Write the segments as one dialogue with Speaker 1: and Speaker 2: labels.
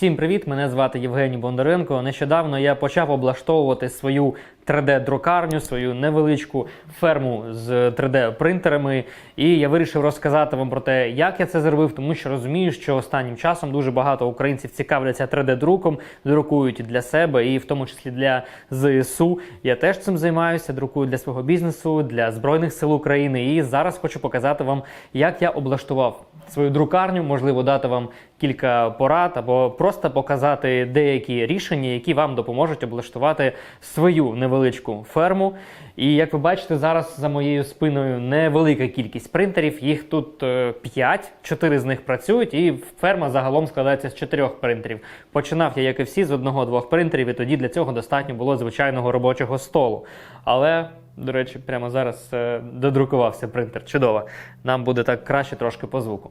Speaker 1: Всім привіт! Мене звати Євгеній Бондаренко. Нещодавно я почав облаштовувати свою 3D-друкарню, свою невеличку ферму з 3D-принтерами. І я вирішив розказати вам про те, як я це зробив, тому що розумію, що останнім часом дуже багато українців цікавляться 3D-друком, друкують для себе, і в тому числі для ЗСУ. Я теж цим займаюся, друкую для свого бізнесу, для Збройних сил України. І зараз хочу показати вам, як я облаштував свою друкарню, можливо, дати вам кілька порад або просто показати деякі рішення, які вам допоможуть облаштувати свою невеличку ферму. І як ви бачите, зараз за моєю спиною невелика кількість принтерів. Їх тут 5, 4 з них працюють, і ферма загалом складається з 4 принтерів. Починав я, як і всі, з одного-двох принтерів, і тоді для цього достатньо було звичайного робочого столу. Але до речі, прямо зараз е, додрукувався принтер. Чудово. Нам буде так краще трошки по звуку.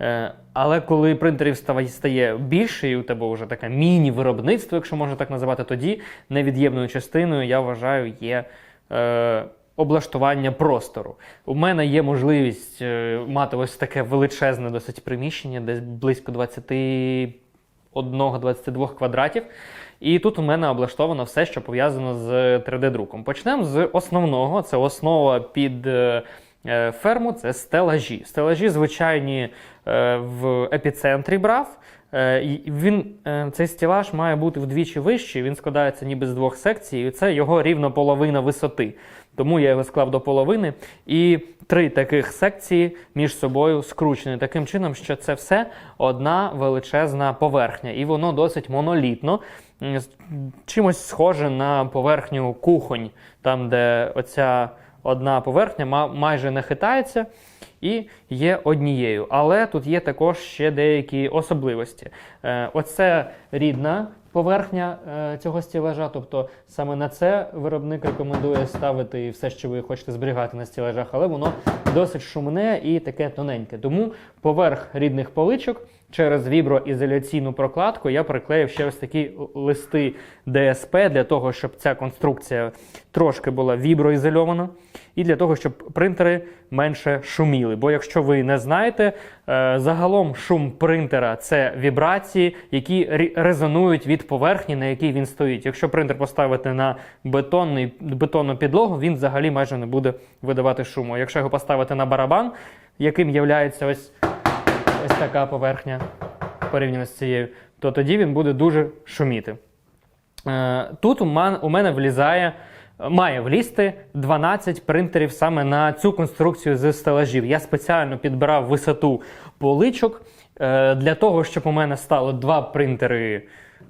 Speaker 1: Е, але коли принтерів стає більше, і у тебе вже таке міні-виробництво, якщо можна так називати, тоді невід'ємною частиною, я вважаю, є. Е, Облаштування простору. У мене є можливість мати ось таке величезне досить приміщення, десь близько 21-22 квадратів. І тут у мене облаштовано все, що пов'язано з 3D-друком. Почнемо з основного: це основа під е, е, ферму, це стелажі. Стелажі звичайні е, в епіцентрі брав. Він, Цей стілаж має бути вдвічі вищий, він складається ніби з двох секцій, і це його рівно половина висоти. Тому я його склав до половини. І три таких секції між собою скручені таким чином, що це все одна величезна поверхня, і воно досить монолітно. Чимось схоже на поверхню кухонь, там, де оця одна поверхня майже не хитається і є однією. Але тут є також ще деякі особливості. Е, Оце рідна поверхня е, цього стілажа, тобто саме на це виробник рекомендує ставити все, що ви хочете зберігати на стілажах, але воно досить шумне і таке тоненьке. Тому поверх рідних поличок через віброізоляційну прокладку я приклеїв ще ось такі листи ДСП для того, щоб ця конструкція трошки була віброізольована, і для того, щоб принтери менше шуміли. Бо якщо ви не знаєте, е, загалом шум принтера це вібрації, які резонують від поверхні, на якій він стоїть. Якщо принтер поставити на бетонний, бетонну підлогу, він взагалі майже не буде видавати шуму. Якщо його поставити на барабан, яким є ось ось така поверхня порівняно з цією, то тоді він буде дуже шуміти. Е, Тут у мене влізає, має влізти 12 принтерів саме на цю конструкцію з стелажів. Я спеціально підбирав висоту поличок е, для того, щоб у мене стало два принтери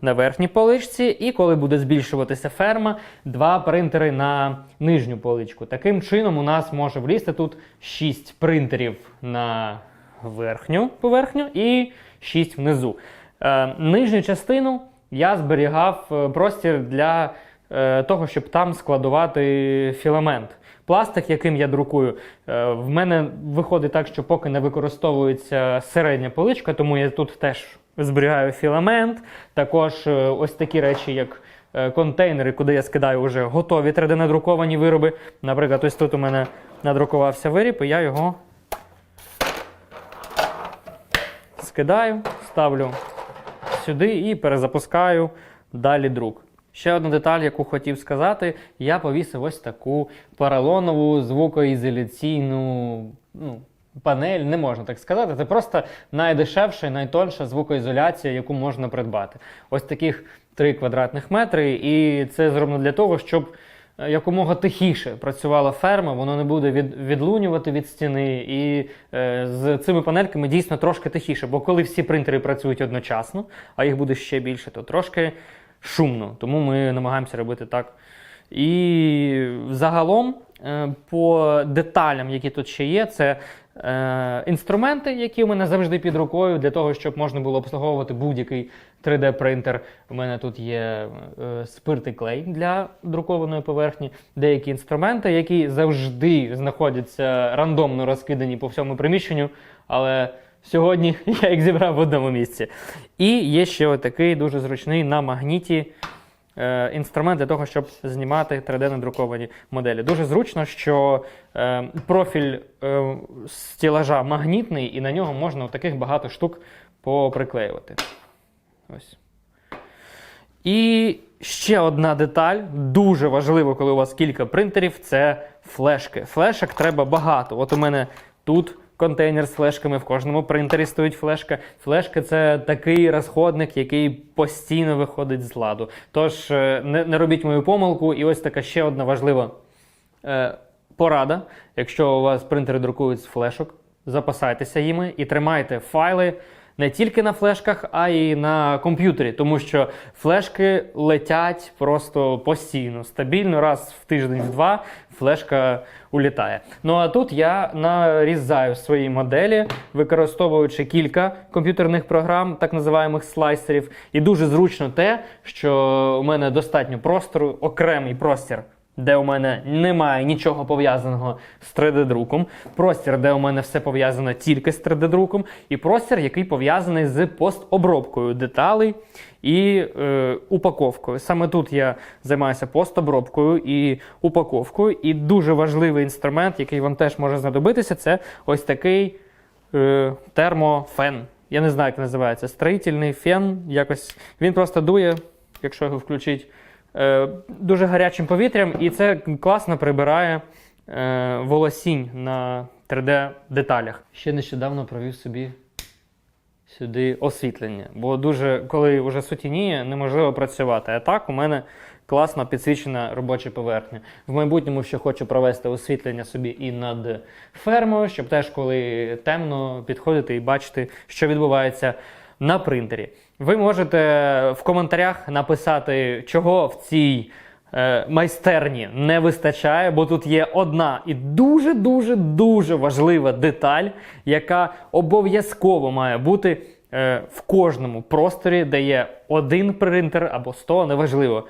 Speaker 1: на верхній поличці, і коли буде збільшуватися ферма, два принтери на нижню поличку. Таким чином, у нас може влізти тут 6 принтерів на верхню поверхню і 6 внизу. Е, нижню частину я зберігав е, простір для е, того, щоб там складувати філамент. Пластик, яким я друкую, е, в мене виходить так, що поки не використовується середня поличка, тому я тут теж зберігаю філамент. Також е, ось такі речі, як е, контейнери, куди я скидаю вже готові 3D-надруковані вироби. Наприклад, ось тут у мене надрукувався виріб, і я його скидаю, ставлю сюди і перезапускаю далі друк. Ще одна деталь, яку хотів сказати, я повісив ось таку поролонову звукоізоляційну ну, панель, не можна так сказати. Це просто найдешевша і найтонша звукоізоляція, яку можна придбати. Ось таких 3 квадратних метри, і це зроблено для того, щоб якомога тихіше працювала ферма, воно не буде від, відлунювати від стіни. І е, з цими панельками дійсно трошки тихіше, бо коли всі принтери працюють одночасно, а їх буде ще більше, то трошки шумно. Тому ми намагаємося робити так. І загалом, е, по деталям, які тут ще є, це е, інструменти, які у мене завжди під рукою, для того, щоб можна було обслуговувати будь-який 3D-принтер. У мене тут є е, спирт і клей для друкованої поверхні, деякі інструменти, які завжди знаходяться рандомно розкидані по всьому приміщенню, але сьогодні я їх зібрав в одному місці. І є ще отакий дуже зручний на магніті інструмент для того, щоб знімати 3D-надруковані моделі. Дуже зручно, що е, профіль е, стілажа магнітний, і на нього можна таких багато штук поприклеювати. Ось. І ще одна деталь, дуже важливо, коли у вас кілька принтерів, це флешки. Флешок треба багато. От у мене тут контейнер з флешками, в кожному принтері стоїть флешка. Флешка це такий розходник, який постійно виходить з ладу. Тож е, не, не робіть мою помилку. І ось така ще одна важлива е, порада. Якщо у вас принтери друкують з флешок, запасайтеся їми і тримайте файли не тільки на флешках, а й на комп'ютері, тому що флешки летять просто постійно, стабільно, раз в тиждень-два флешка улітає. Ну а тут я нарізаю свої моделі, використовуючи кілька комп'ютерних програм, так називаємих слайсерів. І дуже зручно те, що у мене достатньо простору, окремий простір де у мене немає нічого пов'язаного з 3D-друком, простір, де у мене все пов'язано тільки з 3D-друком, і простір, який пов'язаний з постобробкою деталей і е, упаковкою. Саме тут я займаюся постобробкою і упаковкою. І дуже важливий інструмент, який вам теж може знадобитися, це ось такий е, термофен. Я не знаю, як називається. Строїтельний фен. Якось він просто дує, якщо його включить дуже гарячим повітрям, і це класно прибирає е, волосінь на 3D-деталях. Ще нещодавно провів собі сюди освітлення, бо дуже, коли вже сутініє, неможливо працювати. А так у мене класно підсвічена робоча поверхня. В майбутньому ще хочу провести освітлення собі і над фермою, щоб теж, коли темно, підходити і бачити, що відбувається на принтері. Ви можете в коментарях написати, чого в цій е, майстерні не вистачає, бо тут є одна і дуже-дуже дуже важлива деталь, яка обов'язково має бути е, в кожному просторі, де є один принтер або 100, неважливо.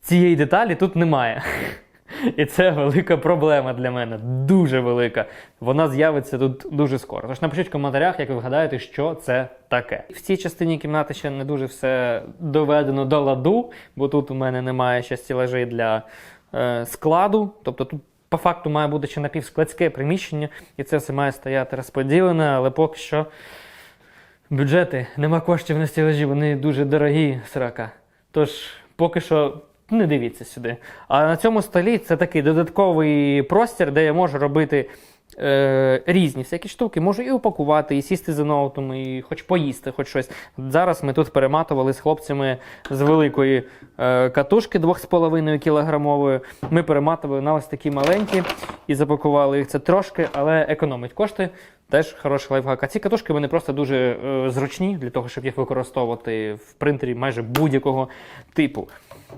Speaker 1: Цієї деталі тут немає. І це велика проблема для мене, дуже велика. Вона з'явиться тут дуже скоро. Тож напишіть в коментарях, як ви вгадаєте, що це таке. В цій частині кімнати ще не дуже все доведено до ладу, бо тут у мене немає ще стілажей для е, складу. Тобто тут по факту має бути ще напівскладське приміщення, і це все має стояти розподілене, але поки що бюджети, нема коштів на стілажі, вони дуже дорогі срака. Тож поки що не дивіться сюди. А на цьому столі це такий додатковий простір, де я можу робити е, різні всякі штуки. Можу і упакувати, і сісти за ноутом, і хоч поїсти, хоч щось. Зараз ми тут перематували з хлопцями з великої е, катушки 2,5 кілограмової. Ми перематували на ось такі маленькі і запакували їх. Це трошки, але економить кошти. Теж хороший лайфхак. А ці катушки вони просто дуже е, зручні для того, щоб їх використовувати в принтері майже будь-якого типу.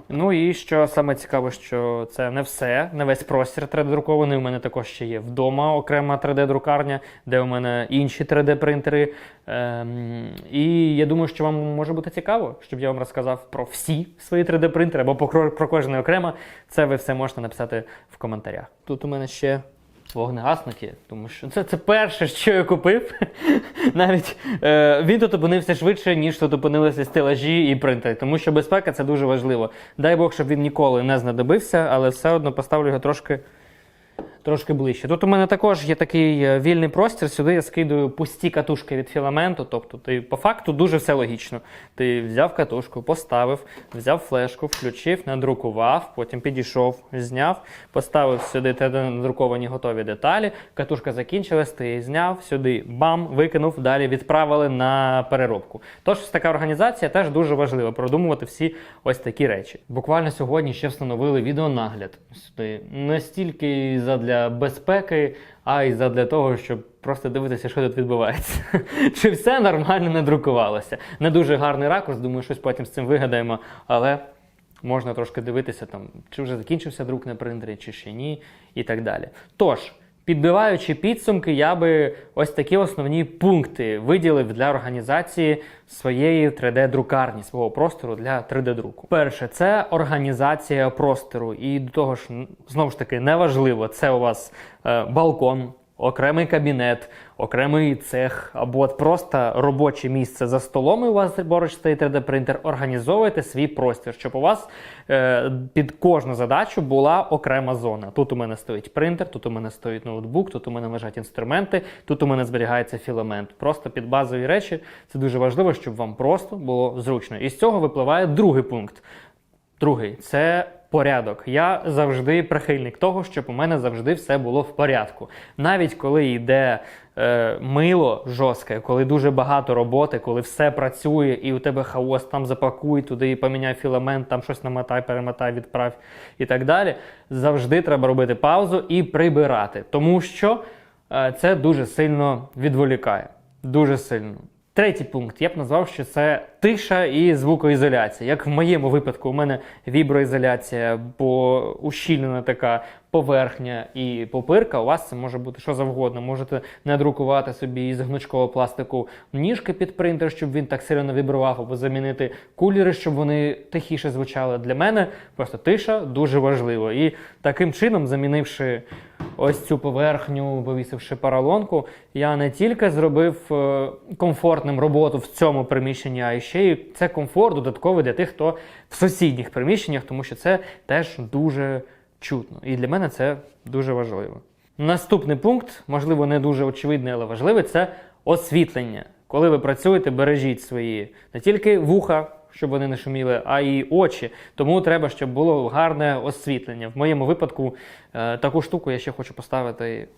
Speaker 1: Ну і що саме цікаве, що це не все, не весь простір 3D-друкований. У мене також ще є вдома окрема 3D-друкарня, де у мене інші 3D-принтери. Ем, і я думаю, що вам може бути цікаво, щоб я вам розказав про всі свої 3D-принтери або про кожен окремо. Це ви все можете написати в коментарях. Тут у мене ще вогнегасники, тому що це це перше, що я купив. Навіть е, він тут опинився швидше, ніж тут опинилися стелажі і принтери, тому що безпека це дуже важливо. Дай Бог, щоб він ніколи не знадобився, але все одно поставлю його трошки. Трошки ближче. Тут у мене також є такий е, вільний простір. Сюди я скидую пусті катушки від філаменту. Тобто, ти по факту дуже все логічно. Ти взяв катушку, поставив, взяв флешку, включив, надрукував, потім підійшов, зняв, поставив сюди те надруковані готові деталі. Катушка закінчилась, ти її зняв, сюди бам, викинув, далі відправили на переробку. Тож така організація теж дуже важлива продумувати всі ось такі речі. Буквально сьогодні ще встановили відеонагляд сюди не стільки задля безпеки, а й задля того, щоб просто дивитися, що тут відбувається. Чи все нормально не друкувалося. Не дуже гарний ракурс, думаю, щось потім з цим вигадаємо, але можна трошки дивитися, там, чи вже закінчився друк на принтері, чи ще ні, і так далі. Тож. Підбиваючи підсумки, я би ось такі основні пункти виділив для організації своєї 3D-друкарні, свого простору для 3D-друку. Перше, це організація простору. І до того ж, знову ж таки, неважливо, це у вас е, балкон, окремий кабінет, окремий цех, або от просто робоче місце за столом, і у вас поруч стоїть 3D-принтер, організовуйте свій простір, щоб у вас е, під кожну задачу була окрема зона. Тут у мене стоїть принтер, тут у мене стоїть ноутбук, тут у мене лежать інструменти, тут у мене зберігається філамент. Просто під базові речі це дуже важливо, щоб вам просто було зручно. І з цього випливає другий пункт. Другий це порядок. Я завжди прихильник того, щоб у мене завжди все було в порядку. Навіть коли йде е, мило жорстке, коли дуже багато роботи, коли все працює, і у тебе хаос, там запакуй туди, і поміняй філамент, там щось намотай, перемотай, відправ і так далі. Завжди треба робити паузу і прибирати, тому що е, це дуже сильно відволікає. Дуже сильно. Третій пункт я б назвав, що це тиша і звукоізоляція. Як в моєму випадку, у мене віброізоляція, бо ущільнена така поверхня і попирка. У вас це може бути що завгодно. Можете надрукувати собі із гнучкового пластику ніжки під принтер, щоб він так сильно не вібрував, або замінити кулери, щоб вони тихіше звучали. Для мене просто тиша дуже важливо. І таким чином, замінивши ось цю поверхню, повісивши поролонку, я не тільки зробив е, комфортним роботу в цьому приміщенні, а ще й це комфорт додатковий для тих, хто в сусідніх приміщеннях, тому що це теж дуже чутно. І для мене це дуже важливо. Наступний пункт, можливо, не дуже очевидний, але важливий, це освітлення. Коли ви працюєте, бережіть свої не тільки вуха, щоб вони не шуміли, а й очі. Тому треба, щоб було гарне освітлення. В моєму випадку е, таку штуку я ще хочу поставити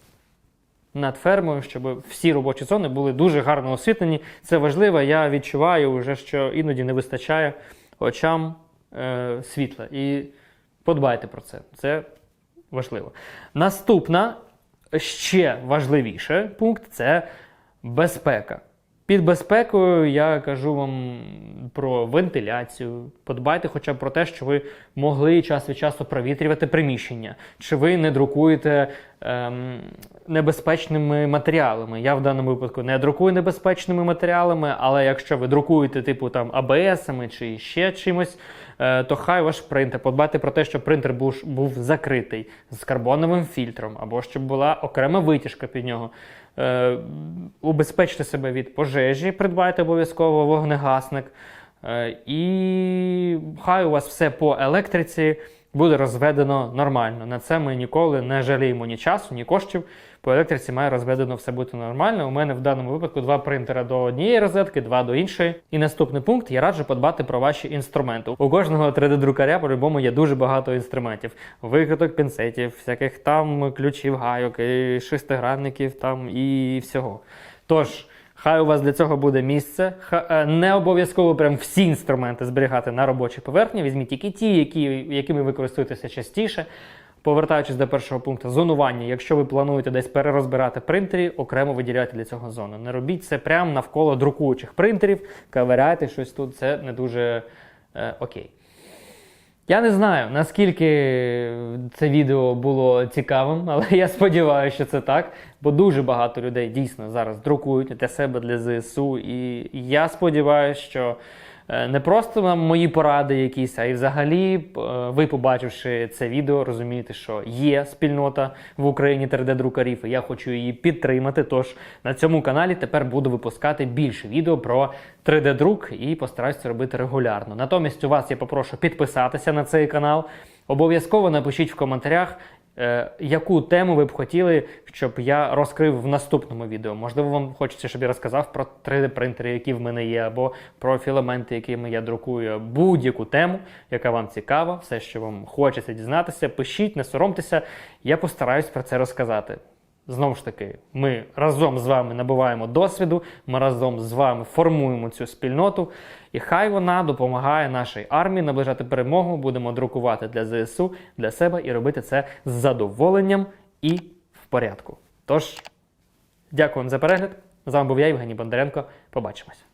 Speaker 1: над фермою, щоб всі робочі зони були дуже гарно освітлені. Це важливо. Я відчуваю вже, що іноді не вистачає очам е, світла. І подбайте про це. Це важливо. Наступна, ще важливіше пункт це безпека. Під безпекою я кажу вам про вентиляцію. Подбайте хоча б про те, що ви могли час від часу провітрювати приміщення, чи ви не друкуєте небезпечними матеріалами. Я в даному випадку не друкую небезпечними матеріалами, але якщо ви друкуєте, типу там АБСами чи ще чимось, е, то хай ваш принтер. Подбайте про те, щоб принтер був, був закритий з карбоновим фільтром, або щоб була окрема витяжка під нього. Е, убезпечте себе від пожежі, придбайте обов'язково вогнегасник. Е, і хай у вас все по електриці буде розведено нормально. На це ми ніколи не жаліємо ні часу, ні коштів. По електриці має розведено все бути нормально. У мене в даному випадку два принтера до однієї розетки, два до іншої. І наступний пункт я раджу подбати про ваші інструменти. У кожного 3D-друкаря по-любому є дуже багато інструментів: викриток пінцетів, всяких там ключів, гайок, і шестигранників там і всього. Тож. Хай у вас для цього буде місце. Е, Не обов'язково прям всі інструменти зберігати на робочій поверхні. Візьміть тільки ті, які, якими ви користуєтеся частіше. Повертаючись до першого пункту, зонування. Якщо ви плануєте десь перерозбирати принтері, окремо виділяйте для цього зону. Не робіть це прямо навколо друкуючих принтерів, каверяйте щось тут, це не дуже е, окей. Я не знаю, наскільки це відео було цікавим, але я сподіваюся, що це так. Бо дуже багато людей дійсно зараз друкують для себе, для ЗСУ. І я сподіваюся, що не просто нам мої поради якісь, а й взагалі е, ви, побачивши це відео, розумієте, що є спільнота в Україні 3D-друкарів, і я хочу її підтримати. Тож на цьому каналі тепер буду випускати більше відео про 3D-друк і постараюся це робити регулярно. Натомість у вас я попрошу підписатися на цей канал. Обов'язково напишіть в коментарях, е, яку тему ви б хотіли, щоб я розкрив в наступному відео. Можливо, вам хочеться, щоб я розказав про 3D-принтери, які в мене є, або про філаменти, якими я друкую, будь-яку тему, яка вам цікава, все, що вам хочеться дізнатися, пишіть, не соромтеся, я постараюсь про це розказати. Знову ж таки, ми разом з вами набуваємо досвіду, ми разом з вами формуємо цю спільноту, і хай вона допомагає нашій армії наближати перемогу. Будемо друкувати для ЗСУ, для себе і робити це з задоволенням і в порядку. Тож, дякую вам за перегляд. З вами був я, Євгеній Бондаренко. Побачимось.